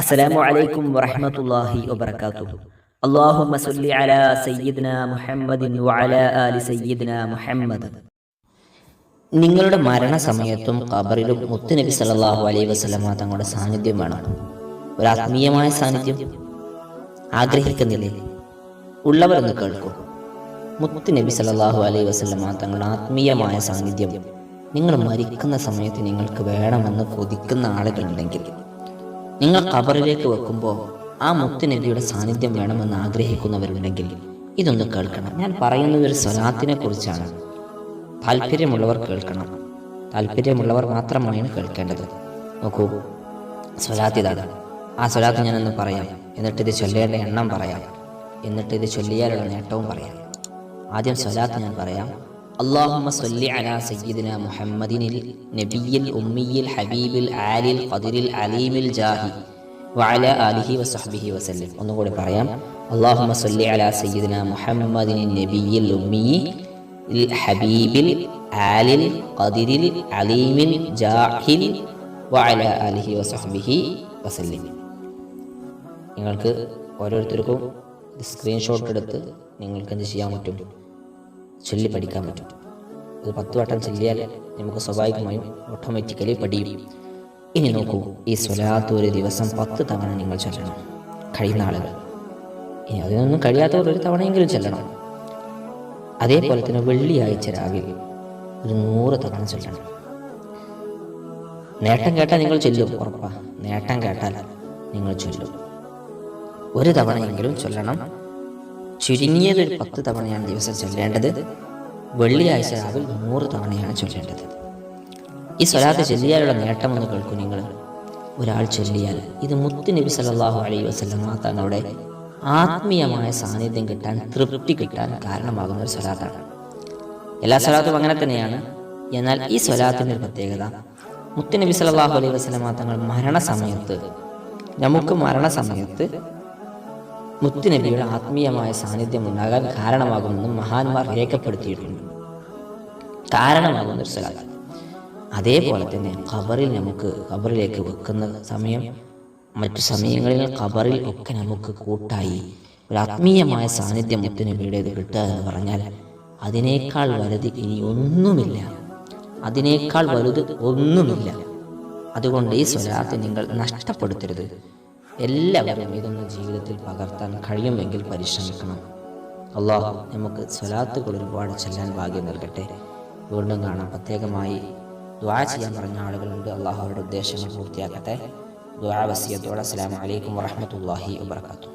അസ്സലാമു അലൈക്കും വറഹ്മത്തുള്ളാഹി വബറകാതുഹു. അല്ലാഹുമ്മ സല്ലി അലാ സയ്യിദ്ന മുഹമ്മദിൻ വഅലാ ആലി സയ്യിദ്ന മുഹമ്മദ്. നിങ്ങളുടെ മരണസമയത്തും ഖബറിലും മുത്തുനബി സല്ലല്ലാഹു അലൈഹി വസല്ലമ തങ്ങളുടെ സാന്നിധ്യം വേണം. ഒരു ആത്മീയമായ സാന്നിധ്യം ആഗ്രഹിക്കുന്നില്ലേ? ഉള്ളവരൊന്ന് കേൾക്കൂ. മുത്തുനബി സല്ലല്ലാഹു അലൈഹി വസല്ലമ തങ്ങളുടെ ആത്മീയമായ സാന്നിധ്യം നിങ്ങൾ മരിക്കുന്ന സമയത്ത് നിങ്ങൾക്ക് വേണമെന്ന് കൊതിക്കുന്ന ആളുകളുണ്ടെങ്കിൽ നിങ്ങൾ ഖബറിലേക്ക് വെക്കുമ്പോൾ ആ മുത്തുനബിയുടെ സാന്നിധ്യം വേണമെന്ന് ആഗ്രഹിക്കുന്നവരുണ്ടെങ്കിൽ ഇതൊന്ന് കേൾക്കണം. ഞാൻ പറയുന്നത് ഒരു സ്വലാത്തിനെ കുറിച്ചാണ് താല്പര്യമുള്ളവർ കേൾക്കണം. താല്പര്യമുള്ളവർ മാത്രമാണ് കേൾക്കേണ്ടത്. നോക്കൂ സ്വലാത്ത് ഇതാണ്. ആ സ്വലാത്ത് ഞാനൊന്ന് പറയാം. എന്നിട്ട് ഇത് ചൊല്ലേണ്ട എണ്ണം പറയാം. എന്നിട്ട് ഇത് ചൊല്ലിയാലുള്ള നേട്ടവും പറയാം. ആദ്യം സ്വലാത്ത് ഞാൻ പറയാം. اللهم صل على سيدنا محمد النبي الأمي الحبيب العالي القدر العليم الجاهي وعلى آله وصحبه وسلم ഒന്നുകൂടി പറയാം اللهم صل على سيدنا محمد النبي الأمي الحبيب العالي القدر العليم الجاهل وعلى آله وصحبه وسلم നിങ്ങൾക്ക് ഓരോരുത്തർക്കും സ്ക്രീൻഷോട്ട് എടുത്ത് നിങ്ങൾക്ക് എന്ത് ചെയ്യാൻ പറ്റും ചൊല്ലി പഠിക്കാൻ പറ്റും. ഒരു പത്ത് വട്ടം ചൊല്ലിയാൽ നമുക്ക് സ്വാഭാവികമായും ഓട്ടോമാറ്റിക്കലി പഠിയും. ഇനി നോക്കൂ ഈ സ്വലാത്ത് ഒരു ദിവസം പത്ത് തവണ നിങ്ങൾ ചൊല്ലണം. കഴിയുന്ന ആളുകൾ. ഇനി അതിനൊന്നും കഴിയാത്തവർ ഒരു തവണയെങ്കിലും ചൊല്ലണം. അതേപോലെ തന്നെ വെള്ളിയാഴ്ച രാവിലെ ഒരു നൂറ് തവണ ചൊല്ലണം. നേട്ടം കേട്ടാൽ നിങ്ങൾ ചൊല്ലും ഉറപ്പാ. നേട്ടം കേട്ടാൽ നിങ്ങൾ ചൊല്ലും. ഒരു തവണയെങ്കിലും ചൊല്ലണം. ചുരുങ്ങിയത് ഒരു പത്ത് തവണയാണ് ദിവസം ചൊല്ലേണ്ടത്. വെള്ളിയാഴ്ച രാവിലെ നൂറ് തവണയാണ് ചൊല്ലേണ്ടത്. ഈ സ്വലാത്ത് ചൊല്ലിയാലുള്ള നേട്ടമെന്ന് കേൾക്കും നിങ്ങൾ. ഒരാൾ ചൊല്ലിയാൽ ഇത് മുത്തു നബി സല്ലല്ലാഹു അലൈഹി വസല്ലമ തങ്ങളുടെ ആത്മീയമായ സാന്നിധ്യം കിട്ടാൻ തൃപ്തി കിട്ടാൻ കാരണമാകുന്ന ഒരു സ്വലാത്താണ്. എല്ലാ സ്വലാത്തും അങ്ങനെ തന്നെയാണ്. എന്നാൽ ഈ സ്വലാത്തിന്റെ ഒരു പ്രത്യേകത മുത്തു നബി സല്ലല്ലാഹു അലൈഹി വസല്ലമ തങ്ങൾ മരണസമയത്ത് നമുക്ക് മരണസമയത്ത് മുത്തുനബിയുടെ ആത്മീയമായ സാന്നിധ്യം ഉണ്ടാകാൻ കാരണമാകുമെന്ന് മഹാന്മാർ രേഖപ്പെടുത്തിയിട്ടുണ്ട്. കാരണമാകുന്ന ഒരു സ്ഥലം അതേപോലെ തന്നെ ഖബറിൽ നമുക്ക് ഖബറിലേക്ക് വെക്കുന്ന സമയം മറ്റു സമയങ്ങളിൽ ഖബറിൽ ഒക്കെ നമുക്ക് കൂട്ടായി ഒരു ആത്മീയമായ സാന്നിധ്യം മുത്തുനബിയുടേത് കിട്ടുക എന്ന് പറഞ്ഞാൽ അതിനേക്കാൾ വലുത് ഇനി ഒന്നുമില്ല. അതിനേക്കാൾ വലുത് ഒന്നുമില്ല. അതുകൊണ്ട് ഈ സ്വലാത്ത് നിങ്ങൾ നഷ്ടപ്പെടുത്തരുത്. എല്ലാവരും ഇതൊന്ന് ജീവിതത്തിൽ പകർത്താൻ കഴിയുമെങ്കിൽ പരിശ്രമിക്കണം. അള്ളാഹു നമുക്ക് സ്വലാത്തുകൾ ഒരുപാട് ചെല്ലാൻ ഭാഗ്യം നൽകട്ടെ. വീണ്ടും കാണാം. പ്രത്യേകമായി ദ്വാ ചെയ്യാൻ പറഞ്ഞ ആളുകളുണ്ട്. അള്ളാഹു അവരുടെ ഉദ്ദേശങ്ങൾ പൂർത്തിയാക്കട്ടെ. ദ്വാ വസിയത്തോടെ. അസ്സാം വലൈക്കും വാഹമത്തല്ലാഹി വാത്തു